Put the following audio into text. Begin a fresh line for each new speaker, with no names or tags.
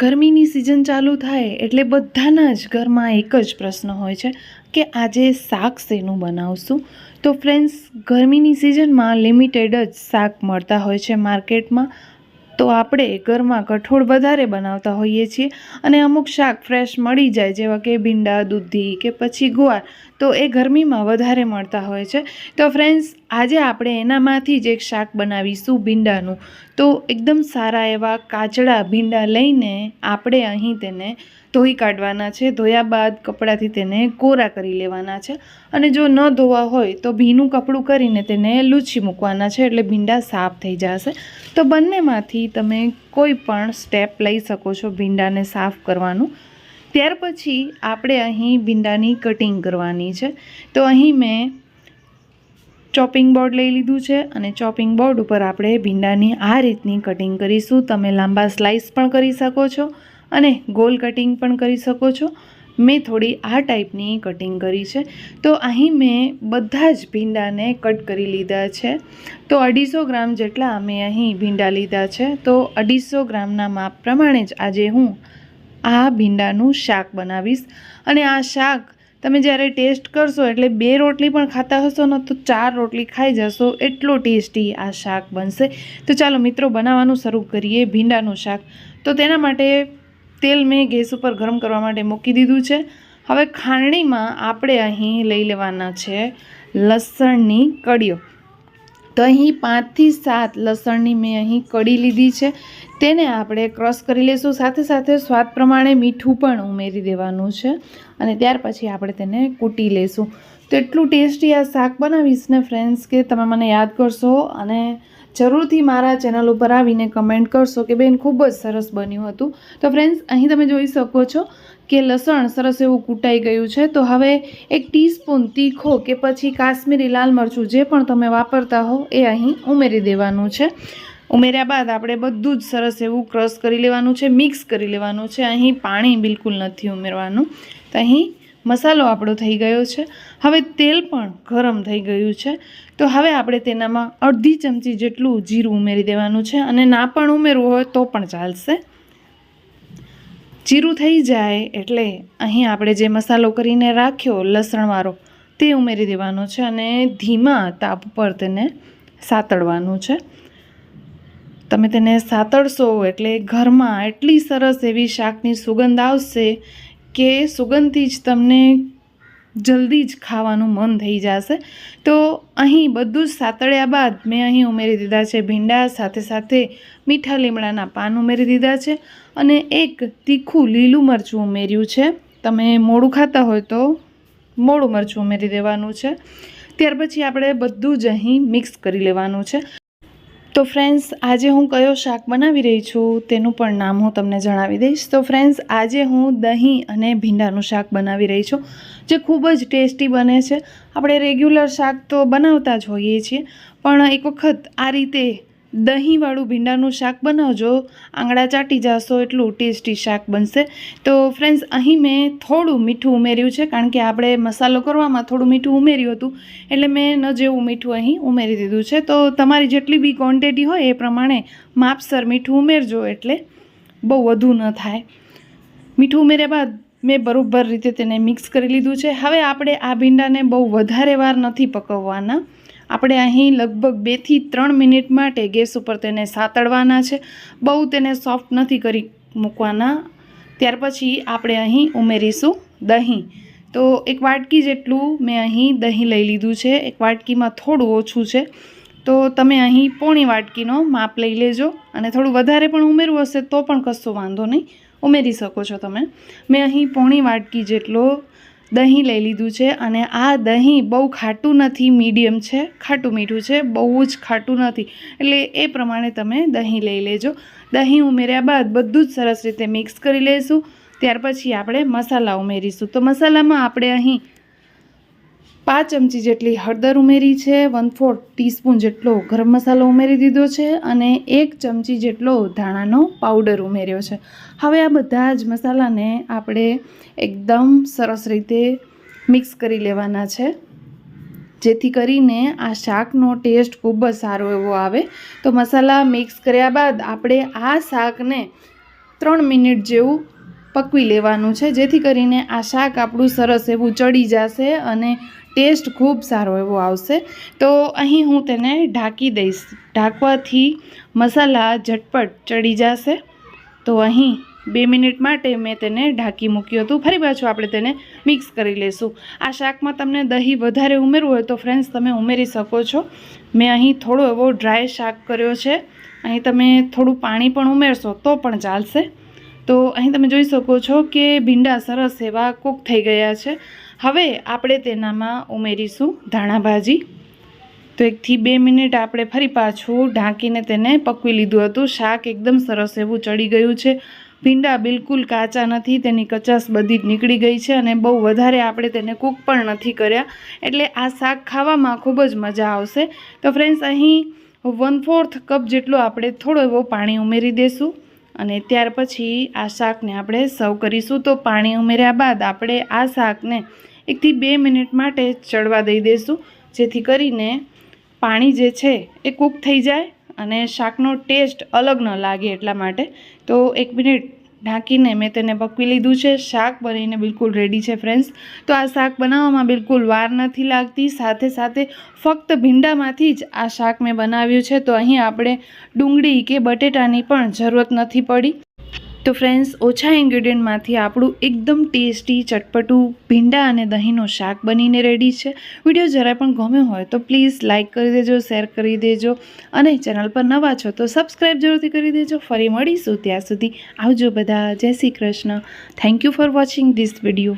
ગરમીની સિઝન ચાલુ થાય એટલે બધાના જ ઘરમાં એક જ પ્રશ્ન હોય છે કે આજે શાક શેનું બનાવશું? તો ફ્રેન્ડ્સ ગરમીની સિઝનમાં લિમિટેડ જ શાક મળતા હોય છે માર્કેટમાં. તો આપણે ઘરમાં કઠોળ વધારે બનાવતા હોઈએ છીએ અને અમુક શાક ફ્રેશ મળી જાય, જેવા કે ભીંડા, દૂધી કે પછી ગુવાર. તો એ ગરમીમાં વધારે મળતા હોય છે. તો ફ્રેન્ડ્સ આજે આપણે એનામાંથી જ એક શાક બનાવીશું ભીંડાનું. તો એકદમ સારા એવા કાચડા ભીંડા લઈને આપણે અહીં તેને ધોઈ કાઢવાના છે. ધોયા બાદ કપડાથી તેને કોરા કરી લેવાના છે. અને જો ન ધોવા હોય તો ભીનું કપડું કરીને તેને લૂછી મૂકવાના છે એટલે ભીંડા સાફ થઈ જશે. તો બંનેમાંથી તમે કોઈ પણ સ્ટેપ લઈ શકો છો ભીંડાને સાફ કરવાનું. ત્યાર પછી આપણે અહીં ભીંડાની કટિંગ કરવાની છે. તો અહીં મેં ચોપિંગ બોર્ડ લઈ લીધું છે અને ચોપિંગ બોર્ડ ઉપર આપણે ભીંડાની આ રીતની કટિંગ કરીશું. તમે લાંબા સ્લાઇસ પણ કરી શકો છો અને ગોલ કટિંગ પણ કરી શકો છો. મેં થોડી આ ટાઈપની કટિંગ કરી છે. તો અહીં મેં બધા જ ભીંડાને કટ કરી લીધા છે. તો અઢીસો ગ્રામ જેટલા મેં અહીં ભીંડા લીધા છે. તો અઢીસો ગ્રામના માપ પ્રમાણે જ આજે હું આ ભીંડાનું શાક બનાવીશ. અને આ શાક તમે જ્યારે ટેસ્ટ કરશો, એટલે બે રોટલી પણ ખાતા હશો ને, તો ચાર રોટલી ખાઈ જશો. એટલો ટેસ્ટી આ શાક બનશે. તો ચાલો મિત્રો, બનાવવાનું શરૂ કરીએ ભીંડાનું શાક. તો તેના માટે તેલ મેં ગેસ ઉપર ગરમ કરવા માટે મૂકી દીધું છે. હવે ખાંડણીમાં આપણે અહીં લઈ લેવાના છે લસણની કડીઓ તો અહીં પાંચથી સાત લસણની મેં અહીં કડી લીધી છે. તેને આપણે ક્રશ કરી લઈશું સાથે સાથે સ્વાદ પ્રમાણે મીઠું પણ ઉમેરી દેવાનું છે. અને ત્યાર પછી આપણે તેને કૂટી લઈશું તો એટલું ટેસ્ટી આ શાક બનાવીશ ને ફ્રેન્ડ્સ કે તમે મને યાદ કરશો અને જરૂરથી મારા ચેનલ ઉપર આવીને કમેન્ટ કરશો કે બેન ખૂબ જ સરસ બન્યું હતું. તો ફ્રેન્ડ્સ અહીં તમે જોઈ શકો છો કે લસણ સરસ એવું કૂટાઈ ગયું છે. તો હવે એક ટીસ્પૂન તીખો કે પછી કાશ્મીરી લાલ મરચું જે પણ તમે વાપરતા હો એ અહીં ઉમેરી દેવાનું છે. ઉમેર્યા બાદ આપણે બધું જ સરસ એવું ક્રશ કરી લેવાનું છે મિક્સ કરી લેવાનું છે. અહીં પાણી બિલકુલ નથી ઉમેરવાનું. તો અહીં મસાલો આપણો થઈ ગયો છે. હવે તેલ પણ ગરમ થઈ ગયું છે. તો હવે આપણે તેનામાં અડધી ચમચી જેટલું જીરું ઉમેરી દેવાનું છે અને ના પણ ઉમેરવું હોય તો પણ ચાલશે. જીરું થઈ જાય એટલે અહીં આપણે જે મસાલો કરીને રાખ્યો લસણવાળો તે ઉમેરી દેવાનો છે અને ધીમા તાપ પર તેને સાતળવાનું છે. તમે તેને સાતળશો એટલે ઘરમાં એટલી સરસ એવી શાકની સુગંધ આવશે કે સુગંધથી જ તમને જલ્દી જ ખાવાનું મન થઈ જશે. તો અહીં બધું જ સાતળ્યા બાદ મેં અહીં ઉમેરી દીધા છે ભીંડા, સાથે સાથે મીઠા લીમડાના પાન ઉમેરી દીધા છે અને એક તીખું લીલું મરચું ઉમેર્યું છે. તમે મોડું ખાતા હોય તો મોડું મરચું ઉમેરી દેવાનું છે. ત્યાર પછી આપણે બધું જ અહીં મિક્સ કરી લેવાનું છે. તો ફ્રેન્ડ્સ આજે હું કયો શાક બનાવી રહી છું તેનું પણ નામ હું તમને જણાવી દઈશ. તો ફ્રેન્ડ્સ આજે હું દહીં અને ભીંડાનું શાક બનાવી રહી છું, જે ખૂબ જ ટેસ્ટી બને છે. આપણે રેગ્યુલર શાક તો બનાવતા જ હોઈએ છીએ, પણ એક વખત આ રીતે દહીંવાળું ભીંડાનું શાક બનાવજો. આંગળા ચાટી જશો એટલું ટેસ્ટી શાક બનશે. તો ફ્રેન્ડ્સ અહીં મેં થોડું મીઠું ઉમેર્યું છે, કારણ કે આપણે મસાલો કરવામાં થોડું મીઠું ઉમેર્યું હતું, એટલે મેં ન જેવું મીઠું અહીં ઉમેરી દીધું છે. તો તમારી જેટલી બી ક્વોન્ટિટી હોય એ પ્રમાણે માપસર મીઠું ઉમેરજો એટલે બહુ વધુ ન થાય. મીઠું ઉમેર્યા બાદ મેં બરોબર રીતે તેને મિક્સ કરી લીધું છે. હવે આપણે આ ભીંડાને બહુ વધારે વાર નથી પકવવાના. આપણે અહીં લગભગ બેથી ત્રણ મિનિટ માટે ગેસ ઉપર તેને સાતળવાના છે. બહુ તેને સોફ્ટ નથી કરી મૂકવાના. ત્યાર પછી આપણે અહીં ઉમેરીશું દહીં. તો એક વાટકી જેટલું મેં અહીં દહીં લઈ લીધું છે. એક વાટકીમાં થોડું ઓછું છે. તો તમે અહીં પોણી વાટકીનો માપ લઈ લેજો અને થોડું વધારે પણ ઉમેરવું હશે તો પણ કશો વાંધો નહીં. ઉમેરી શકો છો તમે. મેં અહીં પોણી વાટકી જેટલો દહીં લઈ લીધું છે અને આ દહીં બહુ ખાટું નથી, મીડિયમ છે, ખાટું મીઠું છે, બહુ જ ખાટું નથી. એટલે એ પ્રમાણે તમે દહીં લઈ લેજો. દહીં ઉમેર્યા બાદ બધું જ સરસ રીતે મિક્સ કરી લઈશું ત્યાર પછી આપણે મસાલા ઉમેરીશું. તો મસાલામાં આપણે અહીં પાંચ ચમચી જેટલી હળદર ઉમેરી છે વન ફોર્થ ટીસ્પૂન જેટલો ગરમ મસાલો ઉમેરી દીધો છે અને એક ચમચી જેટલો ધાણાનો પાવડર ઉમેર્યો છે. હવે આ બધા જ મસાલાને આપણે એકદમ સરસ રીતે મિક્સ કરી લેવાના છે. જેથી કરીને આ શાકનો ટેસ્ટ ખૂબ જ સારો એવો આવે. તો મસાલા મિક્સ કર્યા બાદ આપણે આ શાકને ત્રણ મિનિટ જેવું પકવી લેવાનું છે. જેથી કરીને આ શાક આપણું સરસ એવું ચડી જશે અને ટેસ્ટ ખૂબ સારો એવો આવશે. તો અહીં હું તેને ઢાંકી દઈશ. ઢાંકવાથી મસાલા ઝટપટ ચડી જશે. તો અહીં બે મિનિટ માટે મેં તેને ઢાંકી મૂક્યું હતું. ફરી પાછું આપણે તેને મિક્સ કરી લઈશું આ શાકમાં તમને દહીં વધારે ઉમેરવું હોય તો ફ્રેન્ડ્સ તમે ઉમેરી શકો છો. મેં અહીં થોડો એવો ડ્રાય શાક કર્યો છે. અહીં તમે થોડું પાણી પણ ઉમેરશો તો પણ ચાલશે. તો અહીં તમે જોઈ શકો છો કે ભીંડા સરસ એવા કૂક થઈ ગયા છે. હવે આપણે તેનામાં ઉમેરીશું ધાણા ભાજી તો એકથી બે મિનિટ આપણે ફરી પાછું ઢાંકીને તેને પકવી લીધું હતું. શાક એકદમ સરસ એવું ચડી ગયું છે. ભીંડા બિલકુલ કાચા નથી, તેની કચાસ બધી જ નીકળી ગઈ છે અને બહુ વધારે આપણે તેને કૂક પણ નથી કર્યા. એટલે આ શાક ખાવામાં ખૂબ જ મજા આવશે. તો ફ્રેન્ડ્સ અહીં વન ફોર્થ કપ જેટલો આપણે થોડો એવો પાણી ઉમેરી દઈશું અને ત્યાર પછી આ શાકને આપણે સર્વ કરીશું. તો પાણી ઉમેર્યા બાદ આપણે આ શાકને એકથી બે મિનિટ માટે ચડવા દઈ દઈશું જેથી કરીને પાણી જે છે એ કૂક થઈ જાય અને શાકનો ટેસ્ટ અલગ ન લાગે એટલા માટે. તો એક મિનિટ ઢાંકીને મેં તેને પકવી લીધું છે. શાક બનીને બિલકુલ રેડી છે ફ્રેન્ડ્સ તો આ શાક બનાવવામાં બિલકુલ વાર નથી લાગતી. સાથે સાથે ફક્ત ભીંડામાંથી જ આ શાક મેં બનાવ્યું છે. તો અહીં આપણે ડુંગળી કે બટેટાની પણ જરૂરત નથી પડી. તો ફ્રેન્ડ્સ ઓછા ઇન્ગ્રીડિયન્ટમાંથી આપણું એકદમ ટેસ્ટી, ચટપટું ભીંડા અને દહીંનું શાક બનીને રેડી છે. વીડિયો જરા પણ ગમ્યો હોય તો પ્લીઝ લાઇક કરી દેજો શેર કરી દેજો અને ચેનલ પર નવા છો તો સબસ્ક્રાઈબ જરૂરથી કરી દેજો. ફરી મળીશું ત્યાં સુધી. આવજો બધા. જય Shri Krishna. Thank you for watching this video